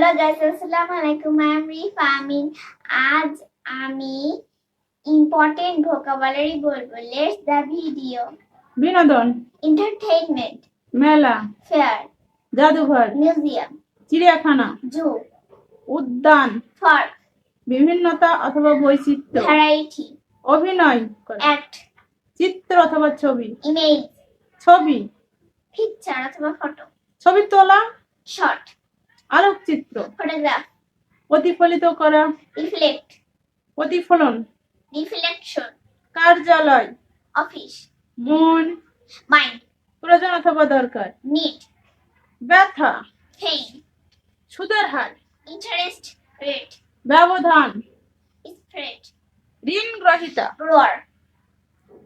Hello guys আসসালামু আলাইকুম I am Rifa Amin আজ আমি ইম্পর্টেন্ট ভোকাবুলারি বলব. লেটস দ্য ভিডিও বিনোদন এন্টারটেইনমেন্ট মেলা ফেয়ার জাদুঘর মিউজিয়াম চিড়িয়াখানা জু উদ্যান পার্ক বিভিন্নতা অথবা বৈচিত্র্য ভ্যারাইটি অভিনয় অ্যাক্ট চিত্র অথবা ছবি ইমেজ ছবি পিকচার অথবা ফটো ছবি তোলা শর্ট আলোকচিত্র। ফটোগ্রাফ প্রতিফলিত করা। রিফ্লেক্ট প্রতিফলন। রিফ্লেকশন কার্যালয়। অফিস মন। মাইন্ড প্রয়োজন অথবা দরকার। নিড ব্যথা। পেইন সুদের হার। ইন্টারেস্ট রেট ব্যবধান। স্প্রেড ঋণ গ্রহিতা। ব্রোয়ার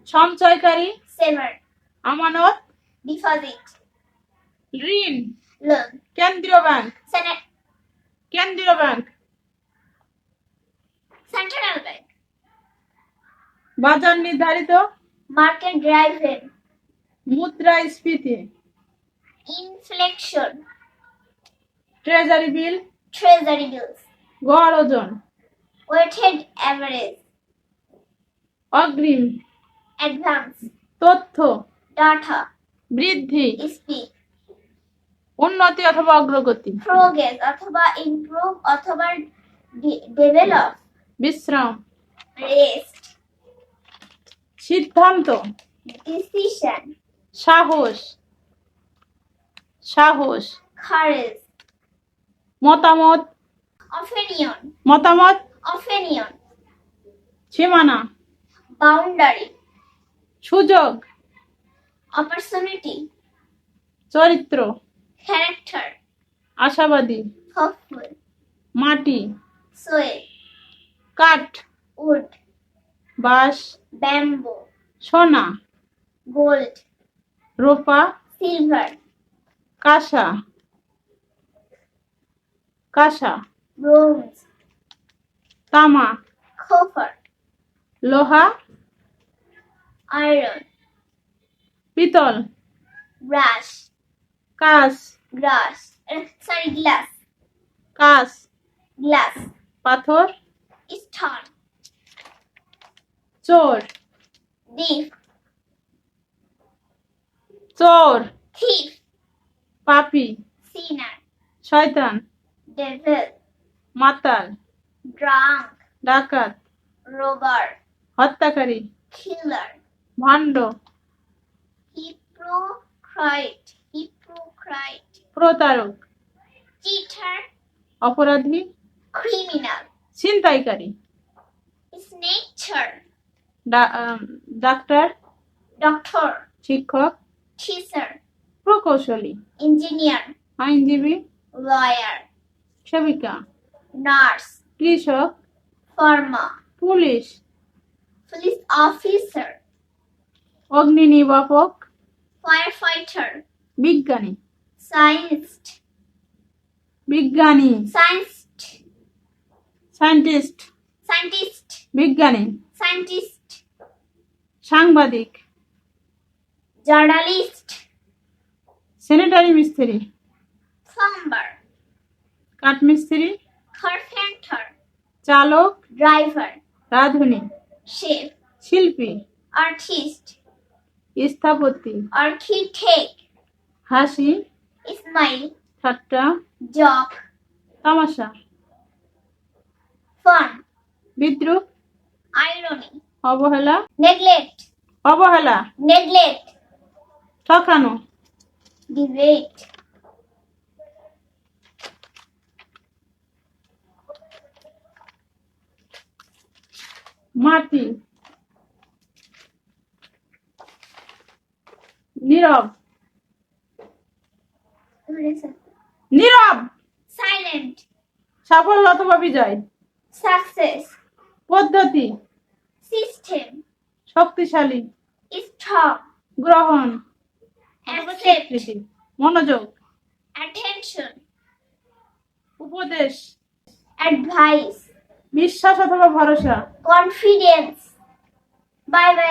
সঞ্চয়কারী। সেভার আমানত। ডিপোজিট ঋণ। কেন্দ্রীয় ব্যাংক কেন্দ্রীয় ব্যাংক সেন্ট্রাল ব্যাংক বাজার নির্ধারিত? মার্কেট ড্রাইভেন মুদ্রাস্ফীতি inflation treasury bill treasury bills গড় ওজন? ওয়েটেড অ্যাভারেজ অগ্রিম? অ্যাডভান্স তথ্য? ডাটা বৃদ্ধি? স্পিক উন্নতি অথবা অগ্রগতি? প্রোগ্রেস অথবা ইমপ্রুভ অথবা ডেভেলপ বিশ্রাম। রেস্ট সিদ্ধান্ত। ডিসিশন সাহস। সাহস। Courage. মতামত। Opinion. মতামত। Opinion. সীমানা। বাউন্ডারি সুযোগ। অপরচুনিটি চরিত্র। Character আশাবাদী hopeful মাটি soil কাঠ wood বাঁশ bamboo সোনা gold রূপা silver কাঁসা কাঁসা bronze তামা copper লোহা iron পিতল brass কাঁচ glass uh, sorry glass কাঁচ glass পাথর stone চোর thief চোর thief পাপি sinner শয়তান devil মাতাল drunk ডাকাত robber হত্যাকারী killer ভণ্ড hypocrite hypocrite প্রতারক। চিটার অপরাধী। ক্রিমিনাল ছিনতাইকারী। স্নেচার ডাক্তার। ডক্টর শিক্ষক। টিচার প্রকৌশলী। ইঞ্জিনিয়ার আইনজীবী। লয়ার সেবিকা। নার্স কৃষক। Farmer police. পুলিশ অফিসার অগ্নি নিবাপক ফায়ার ফাইটার বিজ্ঞানী। Scientist বিজ্ঞানী scientist সায়েন্টিস্ট scientist বিজ্ঞানী scientist সাংবাদিক journalist স্যানিটারি মিস্ত্রি plumber কাঠমিস্ত্রি carpenter চালক driver রাঁধুনি chef শিল্পী artist স্থপতি architect হাসি smile ঠাট্টা joke তামাশা fun বিদ্রুপ irony অবহেলা neglect অবহেলা neglect ঠকানো debate মাটি নীরব নীরব! সাইলেন্ট সাফল্য অথবা বিজয়? সাকসেস পদ্ধতি? সিস্টেম শক্তিশালী? স্টক গ্রহণ? মনোযোগ? অ্যাটেনশন উপদেশ? অ্যাডভাইস বিশ্বাস অথবা ভরসা? Confidence bye bye